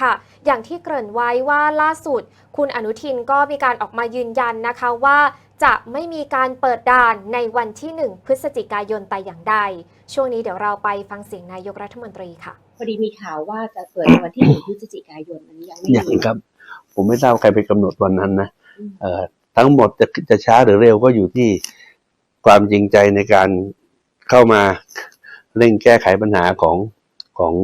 ค่ะ อย่างที่เกริ่นไว้ว่าล่าสุด คุณอนุทินก็มีการออกมายืนยันนะคะว่า จะไม่มีการเปิดด่านในวันที่ 1 พฤศจิกายนแต่อย่างใด ช่วงนี้เดี๋ยวเราไปฟังเสียงนายกรัฐมนตรีค่ะ พอดีมีข่าวว่าจะเปิดในวันที่หนึ่งพฤศจิกายนอันนี้ยังไม่อย่างมีครับ ผมไม่ทราบใครไปกำหนดวันนั้นนะอืมเอ่อทั้งหมดจะจะช้าหรือเร็วก็อยู่ที่ความจริงใจในการเข้ามาเร่งแก้ไขปัญหาของของ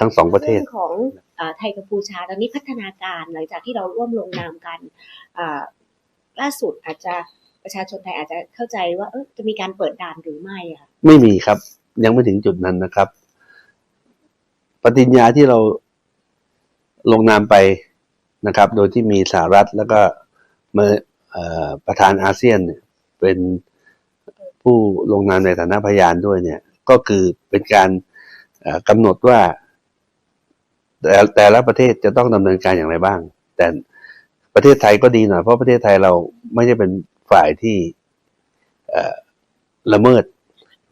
ทั้งสองประเทศเรื่องของอ่าไทยกัมพูชาตอนนี้พัฒนาการหลังจากที่เราร่วมลงนามกันอ่าล่าสุดอาจจะประชาชนไทยอาจจะเข้าใจว่าเออจะมีการเปิดด่านหรือไม่อะค่ะไม่มีครับ ยังไม่ถึงจุดนั้นนะครับ ปฏิญญาที่เราลงนามไปนะครับ โดยที่มีสหรัฐแล้วก็เมื่อเอ่อประธานอาเซียนเนี่ยเป็นผู้ลงนามในฐานะพยานด้วยเนี่ย ก็คือเป็นการเอ่อกำหนดว่า แต่แต่ละประเทศจะต้องดำเนินการอย่างไรบ้าง แต่ประเทศไทยก็ดีหน่อยเพราะประเทศไทยเราไม่ได้เป็นฝ่ายที่เอ่อละเมิด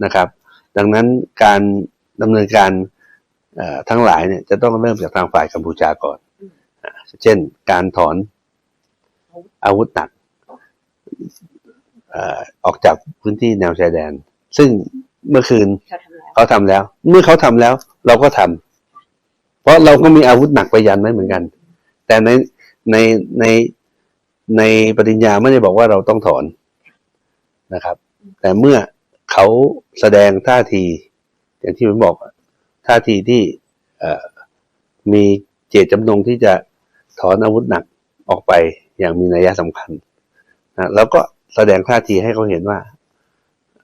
นะครับ ดังนั้นการดำเนินการเอ่อทั้งหลายเนี่ยจะต้องเริ่มจากทางฝ่ายกัมพูชาก่อนอ่าเช่น การถอนอาวุธหนักเอ่อออกจากพื้นที่แนวชายแดน ซึ่งเมื่อคืนเขาทำแล้วเขาทำแล้วเมื่อเขาทำแล้ว เราก็ทำ เพราะเราก็มีอาวุธหนักไปยันไว้เหมือนกัน แต่ในในในในปฏิญญาไม่ได้บอกว่าเราต้องถอนนะครับ แต่เมื่อเขาแสดงท่าที อย่างที่ผมบอกท่าทีที่มีเจตจำนงที่จะถอนอาวุธหนักออกไปอย่างมีนัยสำคัญนะแล้วก็แสดงท่าทีให้เขาเห็นว่า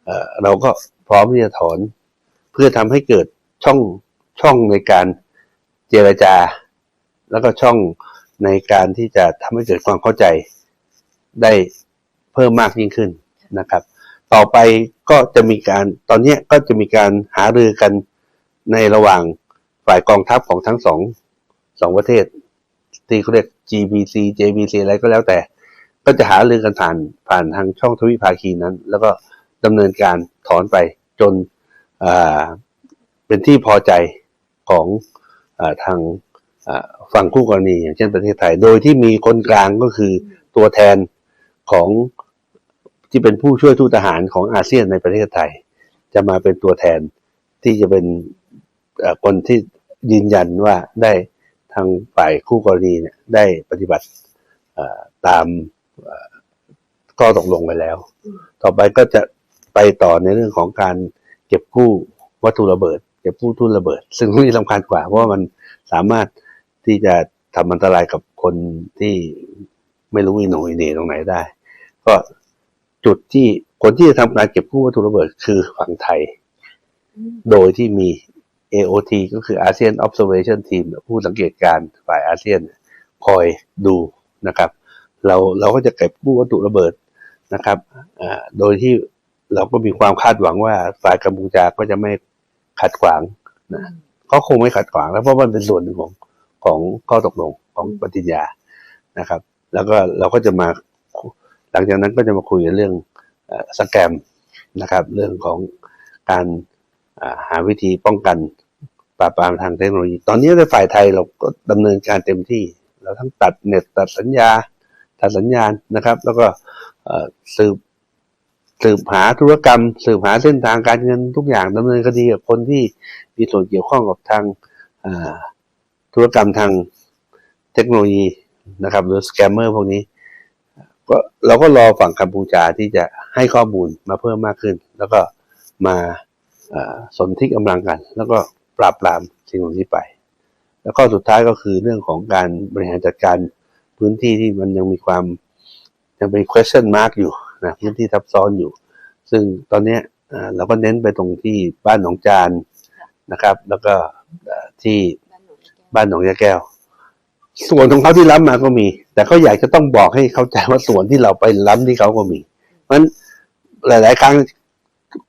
เเราก็พร้อมที่จะถอน เพื่อทำให้เกิดช่องช่องในการ เจรจา แล้วก็ช่องในการที่จะทำให้เกิดความเข้าใจได้เพิ่มมากยิ่งขึ้นนะครับ ต่อไปก็จะมีการตอนนี้ก็จะมีการหารือกันในระหว่างฝ่ายกองทัพของทั้งสองสองประเทศที่เขาเรียก GBC JBC อะไรก็แล้วแต่ ก็จะหารือกันผ่านผ่านทางช่องทวิภาคีนั้น แล้วก็ดำเนินการถอนไปจนเป็นที่พอใจของ ทางฝั่งคู่กรณีอย่างเช่นประเทศไทย โดยที่มีคนกลางก็คือตัวแทนของที่เป็นผู้ช่วยทูตทหารของอาเซียนในประเทศไทย จะมาเป็นตัวแทนที่จะเป็นคนที่ยืนยันว่าได้ทางฝ่ายคู่กรณีเนี่ยได้ปฏิบัติตามข้อตกลงไปแล้ว ต่อไปก็จะไปต่อในเรื่องของการเก็บกู้วัตถุระเบิด เก็บกู้ทุ่นระเบิด ซึ่งเรื่องนี้สำคัญกว่า เพราะมันสามารถที่จะทำอันตรายกับคนที่ไม่รู้อีโหนอีเน่ตรงไหนได้ ก็จุดที่คนที่จะทำการเก็บกู้วัตถุระเบิดคือฝั่งไทย โดยที่มี AOT ก็คือ ASEAN Observation Team ผู้สังเกตการฝ่ายอาเซียนคอยดูนะครับ เราเราก็จะเก็บกู้วัตถุระเบิดนะครับโดยที่เราก็มีความคาดหวังว่าฝ่ายกัมพูชาก็จะไม่ ขัดขวางนะเขาคงไม่ขัดขวางแล้วเพราะมันเป็นส่วนหนึ่งของของข้อตกลงของปฏิญญานะครับ แล้วก็เราก็จะมาหลังจากนั้นก็จะมาคุยเรื่องสแกมนะครับ เรื่องของการหาวิธีป้องกันปราบปรามทางเทคโนโลยี ตอนนี้ในฝ่ายไทยเราก็ดำเนินการเต็มที่ เราทั้งตัดเน็ตตัดสัญญาตัดสัญญาณนะครับ แล้วก็เอ่อสืบ สืบหาธุรกรรม สืบหาเส้นทางการเงินทุกอย่างดำเนินคดีกับคนที่มีส่วนเกี่ยวข้องกับทางธุรกรรมทางเทคโนโลยีนะครับหรือสแกมเมอร์พวกนี้ก็เราก็รอฝั่งกัมพูชาที่จะให้ข้อมูลมาเพิ่มมากขึ้น แล้วก็มาสนที่กำลังกัน แล้วก็ปราบปรามสิ่งเหล่านี้ไป แล้วก็สุดท้ายก็คือเรื่องของการบริหารจัดการพื้นที่ที่มันยังมีความยังเป็น question mark อยู่นะพื้นที่ทับซ้อนอยู่ ซึ่งตอนนี้เราก็เน้นไปตรงที่บ้านหนองจานนะครับ แล้วก็ที่บ้านหนองยาแก้ว ส่วนของเขาที่รับมาก็มี แต่เขาอยากจะต้องบอกให้เข้าใจว่าส่วนที่เราไปล้ำที่เขาก็มี เพราะฉะนั้นหลาย ๆ ครั้ง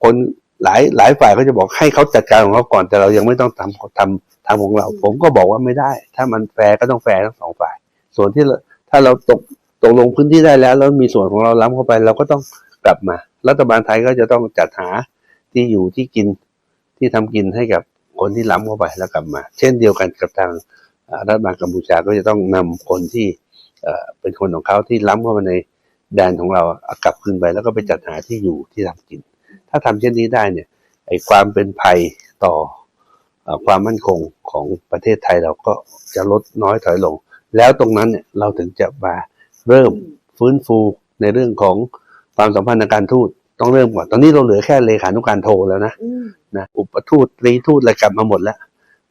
คนหลายหลายฝ่ายเขาจะบอกให้เขาจัดการของเขาก่อน แต่เรายังไม่ต้องทำทำทำของเรา ผมก็บอกว่าไม่ได้ ถ้ามันแฟร์ก็ต้องแฟร์ทั้งสองฝ่าย ส่วนที่ถ้าเราตกตกลงพื้นที่ได้แล้ว แล้วมีส่วนของเราล้ำเข้าไป เราก็ต้องกลับมา รัฐบาลไทยก็จะต้องจัดหาที่อยู่ที่กินที่ทำกินให้กับคนที่ล้ำเข้าไปแล้วกลับมา เช่นเดียวกันกับทางรัฐบาลกัมพูชาก็จะต้องนำคนที่เป็นคนของเขาที่ล้ำเข้ามาในแดนของเราเอากลับคืนไปแล้วก็ไปจัดหาที่อยู่ที่ทำกิน ถ้าทำเช่นนี้ได้เนี่ยไอ้ความเป็นภัยต่ออความมั่นคงของประเทศไทยเราก็จะลดน้อยถอยลง แล้วตรงนั้นเนี่ยเราถึงจะมาเริ่มฟื้นฟูในเรื่องของ ความสัมพันธ์ทางการทูตต้องเริ่มก่อน ตอนนี้เราเหลือแค่เลขานุการโทรแล้วนะอืมนะอุปทูตตรีทูตอะไรกลับมาหมดแล้ว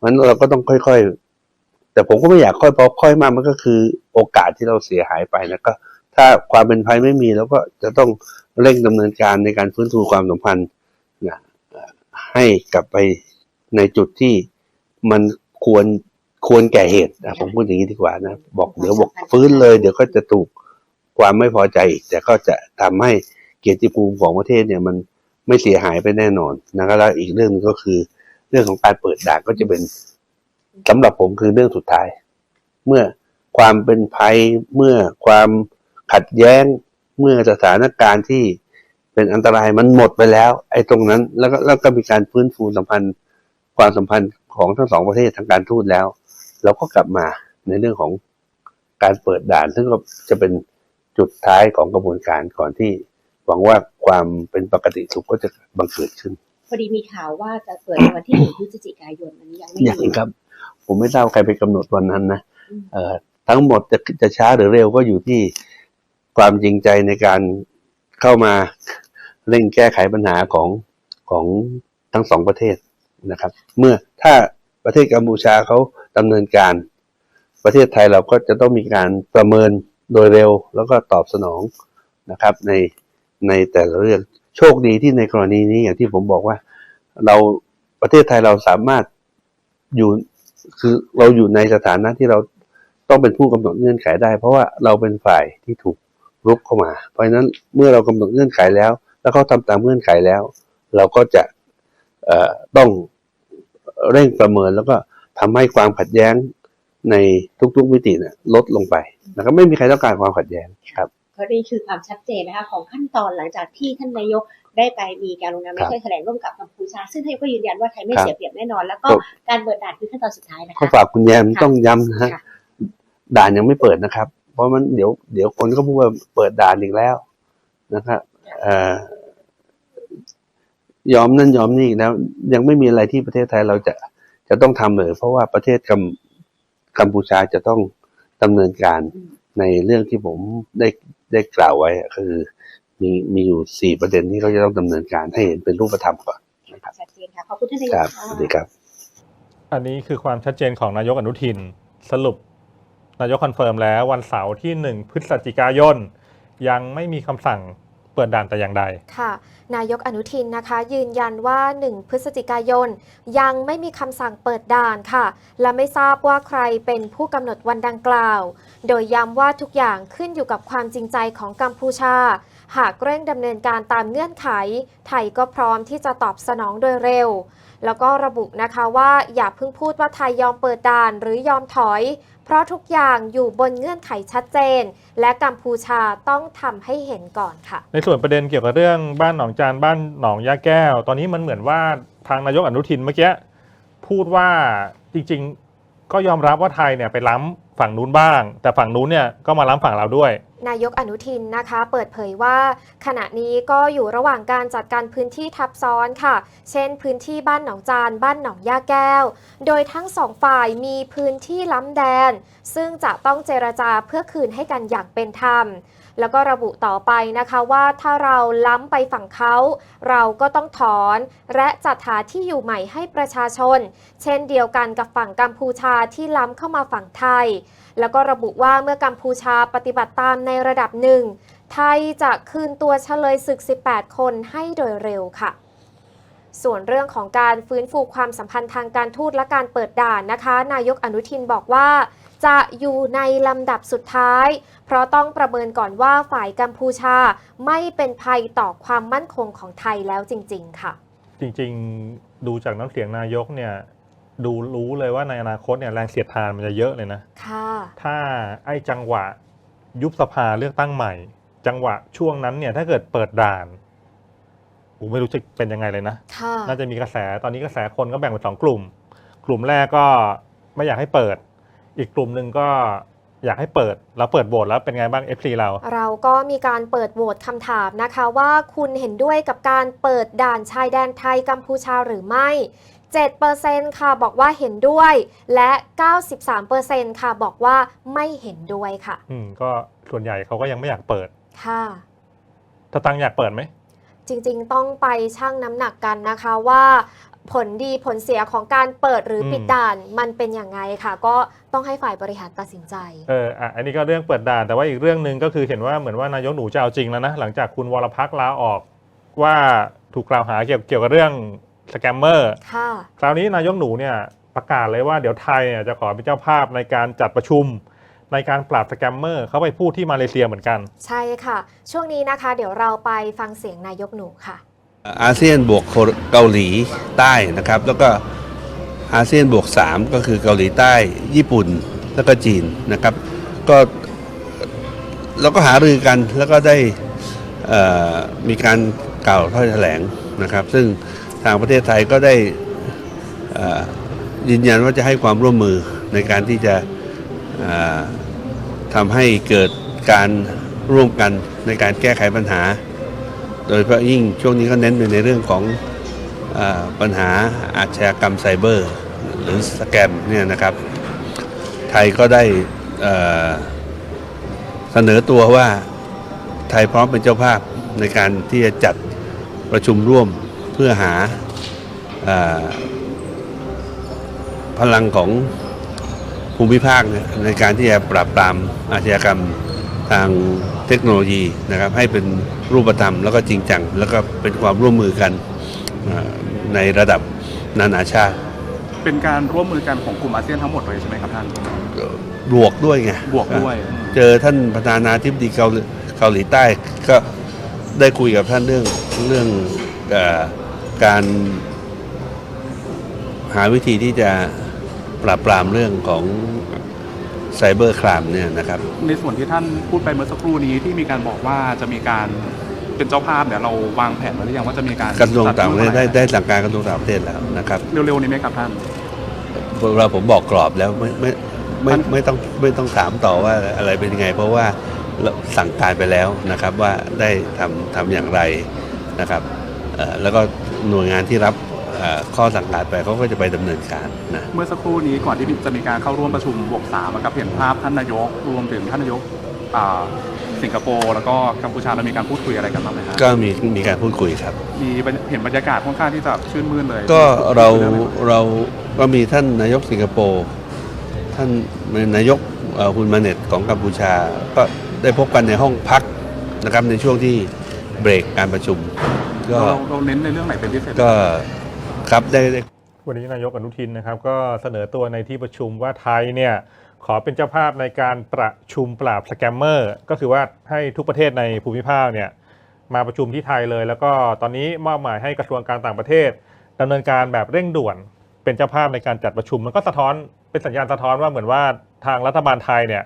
มันเราก็ต้องค่อยๆ แต่ผมก็ไม่อยากค่อยเพราะค่อยมากมันก็คือโอกาสที่เราเสียหายไปนะก็ ถ้าความเป็นภัยไม่มีเราก็จะต้องเร่งดำเนินการในการฟื้นฟูความสัมพันธ์นะเอ่อให้กลับไปในจุดที่มันควรควรแก่เหตุนะผมพูดอย่างนี้ดีกว่านะ บอกเดี๋ยวบอกฟื้นเลย เดี๋ยวก็จะถูก ความไม่พอใจอีกแต่ก็จะทำให้เกียรติภูมิของประเทศเนี่ยมันไม่เสียหายไปแน่นอนนะครับแล้วอีกเรื่องหนึงก็คือเรื่องของการเปิดด่านก็จะเป็นสำหรับผมคือเรื่องสุดท้าย เมื่อความเป็นภัยเมื่อความขัดแย้งเมื่อสถานการณ์ที่เป็นอันตรายมันหมดไปแล้ว ไอ้ตรงนั้น แล้วก็แล้วก็มีการฟื้นฟูสัมพันธ์ ความสัมพันธ์ของทั้งสองประเทศทางการทูตแล้ว เราก็กลับมาในเรื่องของการเปิดด่าน ซึ่งก็จะเป็น จุดท้ายของกระบวนการก่อนที่หวังว่าความเป็นปกติสุขก็จะบังเกิดขึ้น พอดีมีข่าวว่าจะเปิดในวันที่หนึ่งพฤศจิกายนอันนี้ยังไม่อย่างมีครับ ผมไม่ทราบใครไปกำหนดวันนั้นนะอืมเอ่อทั้งหมดจะจะช้าหรือเร็วก็อยู่ที่ความจริงใจในการเข้ามาเร่งแก้ไขปัญหาของของทั้งสองประเทศนะครับ เมื่อถ้าประเทศกัมพูชาเขาดำเนินการ ประเทศไทยเราก็จะต้องมีการประเมิน โดยเร็วแล้วก็ตอบสนองนะครับในในแต่ละเรื่องโชคดีที่ในกรณีนี้อย่างที่ผมบอกว่า เราประเทศไทยเราสามารถอยู่คือเราอยู่ในสถานะที่เราต้องเป็นผู้กำหนดเงื่อนไขได้ เพราะว่าเราเป็นฝ่ายที่ถูกรุกเข้ามา เพราะฉะนั้นเมื่อเรากำหนดเงื่อนไขแล้ว แล้วเขาทำตามเงื่อนไขแล้ว เราก็จะเอ่อต้องเร่งประเมินแล้วก็ทำให้ความขัดแย้ง ในทุกๆมิติเนี่ยลดลงไปนะครับไม่มีใครต้องการความขัดแย้งครับก็นี่คือความชัดเจนนะคะของขั้นตอนหลังจากที่ท่านนายกได้ไปมีการลงนามในครับถ้อยแถลงร่วมกับกัมพูชา ซึ่งท่านนายกก็ยืนยันว่าไทยไม่ครับเสียเปรียบแน่นอน แล้วก็ครับการเปิดด่านคือขั้นตอนสุดท้ายนะก็คะฝากคุณแยมค่ะต้องย้ำนะฮะค่ะด่านยังไม่เปิดนะครับ เพราะมันเดี๋ยวเดี๋ยวคนก็พูดว่าเปิดด่านอีกแล้วนะครับเอ่อยอมนั่นยอมนี่อีกแล้วยังไม่มีอะไรที่ประเทศไทยเราจะจะต้องทำเลยเพราะว่าประเทศกัม กัมพูชาจะต้องดำเนินการอืมในเรื่องที่ผมได้ได้กล่าวไว้อะคือมีมีอยู่สี่ประเด็นที่เขาจะต้องดำเนินการให้เห็นเป็นรูปธรรมก่อนชัดเจนค่ะขอบคุณท่านนายคกรับค่ะสวัสดีครับ อันนี้คือความชัดเจนของนายกอนุทินสรุป นายกคอนเฟิร์มแล้ววันเสาร์ที่1พฤศจิกายน ยังไม่มีคำสั่ง เปิดด่านแต่อย่างใด ค่ะ นายกอนุทินนะคะ ยืนยันว่า 1 พฤศจิกายน ยังไม่มีคำสั่งเปิดด่านค่ะ และไม่ทราบว่าใครเป็นผู้กำหนดวันดังกล่าว โดยย้ำว่าทุกอย่างขึ้นอยู่กับความจริงใจของกัมพูชา หากเร่งดำเนินการตามเงื่อนไข ไทยก็พร้อมที่จะตอบสนองโดยเร็ว แล้วก็ระบุนะคะว่าอย่าเพิ่งพูดว่าไทยยอมเปิดด่านหรือยอมถอย เพราะทุกอย่างอยู่บนเงื่อนไขชัดเจน และกัมพูชาต้องทำให้เห็นก่อนค่ะ ในส่วนประเด็นเกี่ยวกับเรื่องบ้านหนองจานบ้านหนองยาแก้ว ตอนนี้มันเหมือนว่าทางนายกอนุทินเมื่อกี้พูดว่าจริงๆ ก็ยอมรับว่าไทยเนี่ยไปล้ำฝั่งนู้นบ้าง แต่ฝั่งนู้นเนี่ยก็มาล้ำฝั่งเราด้วย นายกอนุทินนะคะ เปิดเผยว่า ขณะนี้ก็อยู่ระหว่างการจัดการพื้นที่ทับซ้อนค่ะ เช่น พื้นที่บ้านหนองจาน บ้านหนองย่าแก้ว โดยทั้งสองฝ่ายมีพื้นที่ล้ำแดน ซึ่งจะต้องเจรจาเพื่อคืนให้กันอย่างเป็นธรรม แล้วก็ระบุต่อไปนะคะว่าถ้าเราล้ำไปฝั่งเขา เราก็ต้องถอน และจัดหาที่อยู่ใหม่ให้ประชาชน เช่นเดียวกันกับฝั่งกัมพูชาที่ล้ำเข้ามาฝั่งไทย แล้วก็ระบุว่าเมื่อกัมพูชาปฏิบัติตามในระดับหนึ่งไทยจะคืนตัวเฉลยศึก 18 คนให้โดยเร็วค่ะส่วนเรื่องของการฟื้นฟูความสัมพันธ์ทางการทูตและการเปิดด่านนะคะ นายกอนุทินบอกว่า จะอยู่ในลำดับสุดท้าย เพราะต้องประเมินก่อนว่าฝ่ายกัมพูชาไม่เป็นภัยต่อความมั่นคงของไทยแล้วจริง ๆ ค่ะ จริงๆ ดูจากน้ำเสียงนายกเนี่ยดูรู้เลยว่าในอนาคตเนี่ยแรงเสียดทานมันจะเยอะเลยนะค่ะถ้าไอ้จังหวะยุบสภาเลือกตั้งใหม่ จังหวะช่วงนั้นเนี่ยถ้าเกิดเปิดด่านผมไม่รู้จะเป็นยังไงเลยนะค่ะน่าจะมีกระแสตอนนี้กระแสคนก็แบ่งเป็นสองกลุ่ม กลุ่มแรกก็ไม่อยากให้เปิด อีกกลุ่มหนึ่งก็อยากให้เปิดแล้วเปิดโบสแล้วเป็นไงบ้าง FC เรา เราก็มีการเปิดโหวตคำถามนะคะ ว่าคุณเห็นด้วยกับการเปิดด่านชายแดนไทยกัมพูชาหรือไม่ 7%ค่ะบอกว่าเห็นด้วย และ 93%ค่ะบอกว่าไม่เห็นด้วยค่ะ อืมก็ส่วนใหญ่เขาก็ยังไม่อยากเปิด ค่ะถ้าตังอยากเปิดไหม จริงๆ ต้องไปชั่งน้ำหนักกันนะคะว่า ผลดีผลเสียของการเปิดหรืออมปิดด่านมันเป็นอย่างไงค่ะ ก็ต้องให้ฝ่ายบริหารตัดสินใจ เอออะอันนี้ก็เรื่องเปิดด่านแต่ว่าอีกเรื่องหนึ่งก็คือเห็นว่าเหมือนว่านายกหนูจะเอาจริงแล้วนะหลังจากคุณวรพักษ์ลาออกว่าถูกกล่าวหาเกี่ยวเกี่ยวกับเรื่องสแกมเมอร์ค่ะ คราวนี้นายกหนูเนี่ยประกาศเลยว่าเดี๋ยวไทยเนี่ยจะขอเป็นเจ้าภาพในการจัดประชุมในการปราบสแกมเมอร์เขาไปพูดที่มาเลเซียเหมือนกัน ใช่ค่ะ ช่วงนี้นะคะ เดี๋ยวเราไปฟังเสียงนายกหนูค่ะ อาเซียนบวกเกาหลีใต้นะครับ แล้วก็อาเซียนบวก 3 ก็คือเกาหลีใต้ ญี่ปุ่นแล้วก็จีนนะครับ ก็เราก็หารือกันแล้วก็ได้มีการกล่าวถ้อยแถลงนะครับ ซึ่งทางประเทศไทยก็ได้ยืนยันว่าจะให้ความร่วมมือในการที่จะทำให้เกิดการร่วมกันในการแก้ไขปัญหา โดยเฉพาะยิ่งช่วงนี้ก็เน้นไปในเรื่องของอปัญหาอาชญากรรมไซเบอร์ หรือสแกมเนี่ยนะครับ ไทยก็ได้เสนอตัวว่าไทยพร้อมเป็นเจ้าภาพในการที่จะจัดประชุมร่วมเพื่อหาอพลังของภูมิภาคในการที่จะปราบปรามอาชญากรรมทาง เทคโนโลยีนะครับให้เป็นรูปธรรมแล้วก็จริงจัง แล้วก็เป็นความร่วมมือกันเอ่อในระดับนานาชาติ เป็นการร่วมมือกันของกลุ่มอาเซียนทั้งหมดเลยใช่ไหมครับท่านบวกด้วยไงบวกด้วย เจอท่านประธานาธิบดีเกาหลีเกาหลีใต้ก็ได้คุยกับท่านเรื่องเรื่องเออการหาวิธีที่จะปราบปรามเรื่องของ ไซเบอร์ครามเนี่ยนะครับ ในส่วนที่ท่านพูดไปเมื่อสักครู่นี้ที่มีการบอกว่าจะมีการเป็นเจ้าภาพเนี่ยเราวางแผนไว้หรือยังว่าจะมีการกระทรวงต่างประเทศได้จัได้สั่งการกระทรวงต่างประเทศแล้วนะครับเร็วๆนี้ไหมครับท่านเราผมบอกกรอบแล้วไม่ไม่ไม่ไม่ต้องไม่ต้องถามต่อว่าอะไรเป็นยังไง เพราะว่าเราสั่งการไปแล้วนะครับว่าได้ทำทำอย่างไรนะครับเอ่อแล้วก็หน่วยงานที่รับเอ่อ ข้อสั่งการไปเขาก็จะไปดำเนินการนะเมื่อสักครู่นี้ก่อนที่จะมีการเข้าร่วมประชุมบวกสามอะครับเห็นภาพท่านนายกรวมถึงท่านนายกอ่าสิงคโปร์แล้วก็กัมพูชาเรามีการพูดคุยอะไรกันบ้างไหมครับก็มีมีการพูดคุยครับ มีบรรเห็นบรรยากาศค่อนข้างที่จะชื่นมื่นเลย ก็เรามีคุยกันไหมเราก็มีท่านนายกสิงคโปร์ท่านนายกเอ่อฮุนมาเน็ตของกัมพูชา ก็ได้พบกันในห้องพักนะครับในช่วงที่เบรกการประชุม ก็เราเราเน้นในเรื่องไหนเป็นพิเศษก็ ครับได้ได้วันนี้นายกอนุทินนะครับก็เสนอตัวในที่ประชุมว่าไทยเนี่ยขอเป็นเจ้าภาพในการประชุมปราบสแกมเมอร์ก็คือว่าให้ทุกประเทศในภูมิภาคเนี่ยมาประชุมที่ไทยเลย แล้วก็ตอนนี้มอบหมายให้กระทรวงการต่างประเทศดำเนินการแบบเร่งด่วน เป็นเจ้าภาพในการจัดประชุม มันก็สะท้อนเป็นสัญญาณสะท้อนว่าเหมือนว่าทางรัฐบาลไทยเนี่ย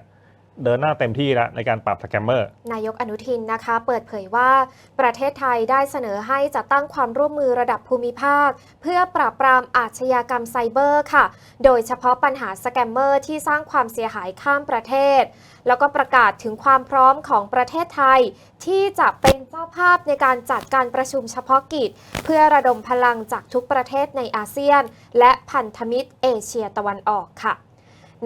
เดินหน้าเต็มที่แล้วในการปราบสแกมเมอร์ นายกอนุทินนะคะ เปิดเผยว่าประเทศไทยได้เสนอให้จัดตั้งความร่วมมือระดับภูมิภาค เพื่อปราบปรามอาชญากรรมไซเบอร์ค่ะ โดยเฉพาะปัญหาสแกมเมอร์ที่สร้างความเสียหายข้ามประเทศ แล้วก็ประกาศถึงความพร้อมของประเทศไทย ที่จะเป็นเจ้าภาพในการจัดการประชุมเฉพาะกิจ เพื่อระดมพลังจากทุกประเทศในอาเซียน และพันธมิตรเอเชียตะวันออกค่ะ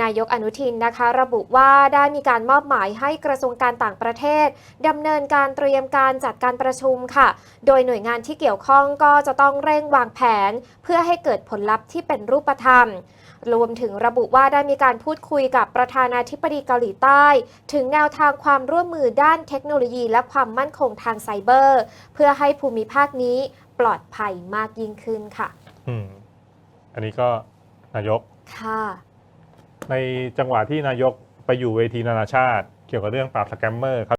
นายกอนุทินนะคะ ระบุว่าได้มีการมอบหมายให้กระทรวงการต่างประเทศดำเนินการเตรียมการจัดการประชุมค่ะ โดยหน่วยงานที่เกี่ยวข้องก็จะต้องเร่งวางแผน เพื่อให้เกิดผลลัพธ์ที่เป็นรูปธรรมรวมถึงระบุว่าได้มีการพูดคุยกับประธานาธิบดีเกาหลีใต้ ถึงแนวทางความร่วมมือด้านเทคโนโลยีและความมั่นคงทางไซเบอร์ เพื่อให้ภูมิภาคนี้ปลอดภัยมากยิ่งขึ้นค่ะ อืม อันนี้ก็นายก ค่ะ ในจังหวะที่นายกไปอยู่เวทีนานาชาติ เกี่ยวกับเรื่องปราบสแกมเมอร์ครับ